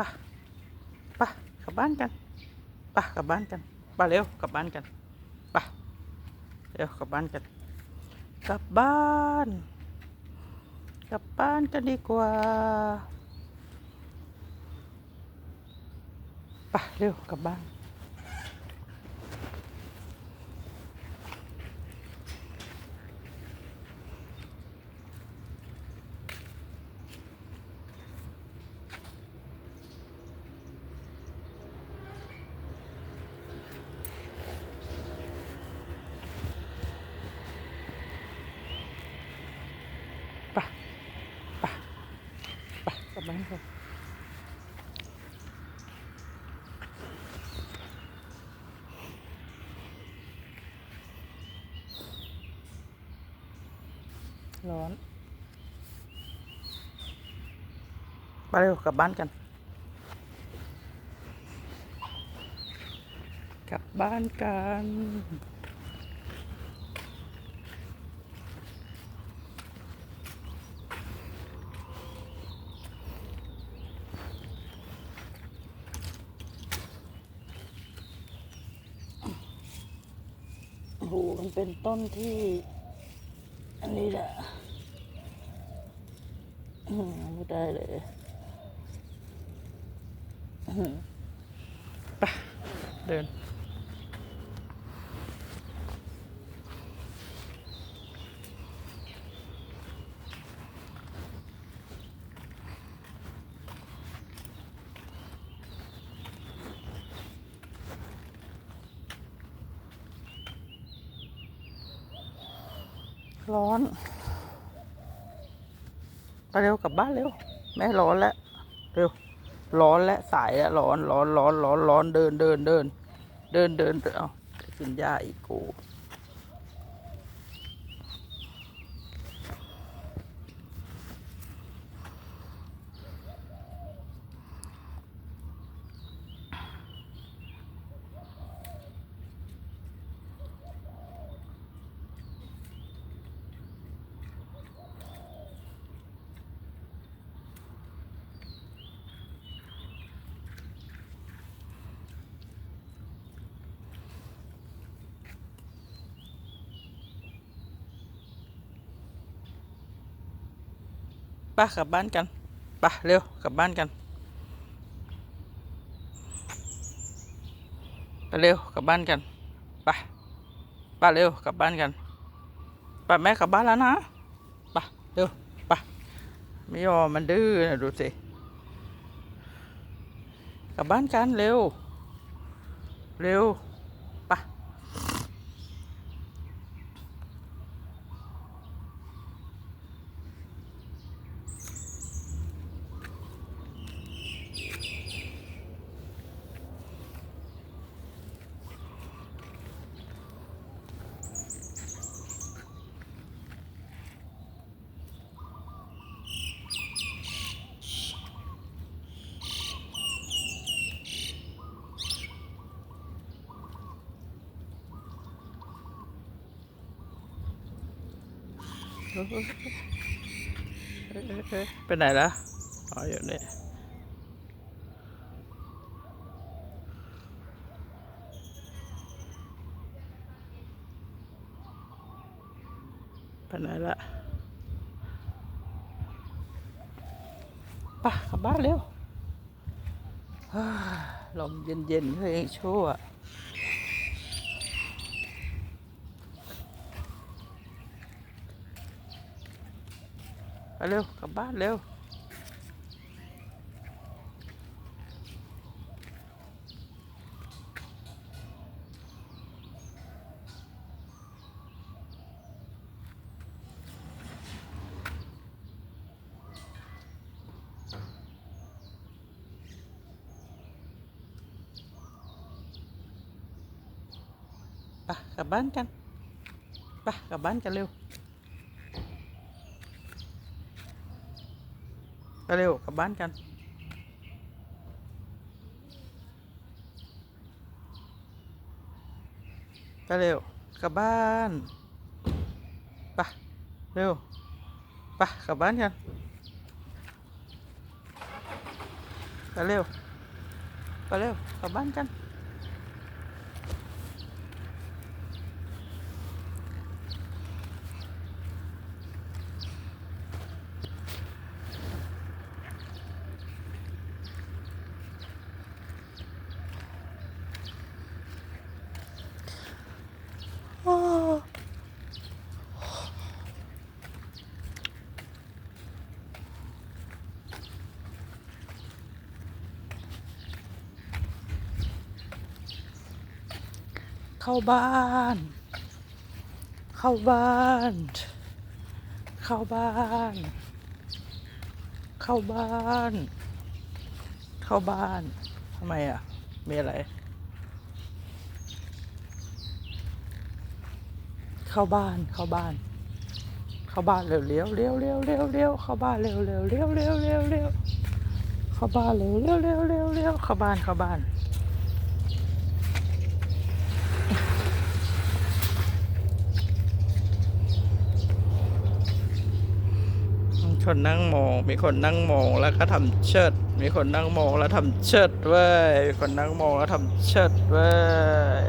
ปะปะกลับบ้านกันปะกลับบ้านกันปะเร็วกลับบ้านกันปะเร็วกลับบ้านกัน กลับบ้าน กลับบ้านกันดีกว่าปะเร็วกลับบ้าน ลับบ้านกันร้อนไปเร็วกลับบ้านกัน กลับบ้านกัน หมันเป็นต้นที่ อันนี้แหละไม่ได้เลยไปเดิน ร้อนไปเร็วกลับบ้านเร็วแม่ร้อนแล้วเร็วร้อนแล้วสายแล้วร้อนร้อนร้อนร้อนร้อนเดินเดินเดินเดินเดินเดินเอากินหญ้าอีกกู ป้ากลับบ้านกันไปเร็วกลับบ้านกันไปเร็วกลับบ้านกันไปไปเร็วกลับบ้านกันไปแม่กลับบ้านแล้วนะไปเร็วไปไม่ยอมมันดื้อนะดูสิกลับบ้านกันเร็ว เร็วไป เอ๊ะเอ๊ะเอ๊ะ ไปไหนละอ๋ออยู่นี่ไปไหนละไปกลับบ้านเร็วลมเย็นๆเฮ้ยชั่ว ไปเร็วกลับบ้านเร็วไปกลับบ้านกันไปกลับบ้านกันเร็ว ไป เร็วกลับบ้านกันไปเร็วกลับบ้านไปเร็วไปกลับบ้านกันไปเร็วไปเร็วกลับบ้านกัน เข้าบ้าน เข้าบ้าน เข้าบ้าน เข้าบ้าน เข้าบ้านทำไมอะ มีอะไร เข้าบ้าน เข้าบ้าน เข้าบ้านเร็วเร็วเร็วเร็วเร็วเร็วเข้าบ้านเร็วเร็วเร็วเร็วเร็วเร็วเข้าบ้านเร็วเร็วเร็วเร็วเร็วเข้าบ้าน เข้าบ้าน คนนั่งมอง มีคนนั่งมองแล้วก็ทำเชิด มีคนนั่งมองแล้วทำเชิดเว้ยมีคนนั่งมองแล้วทำเชิดเว้ย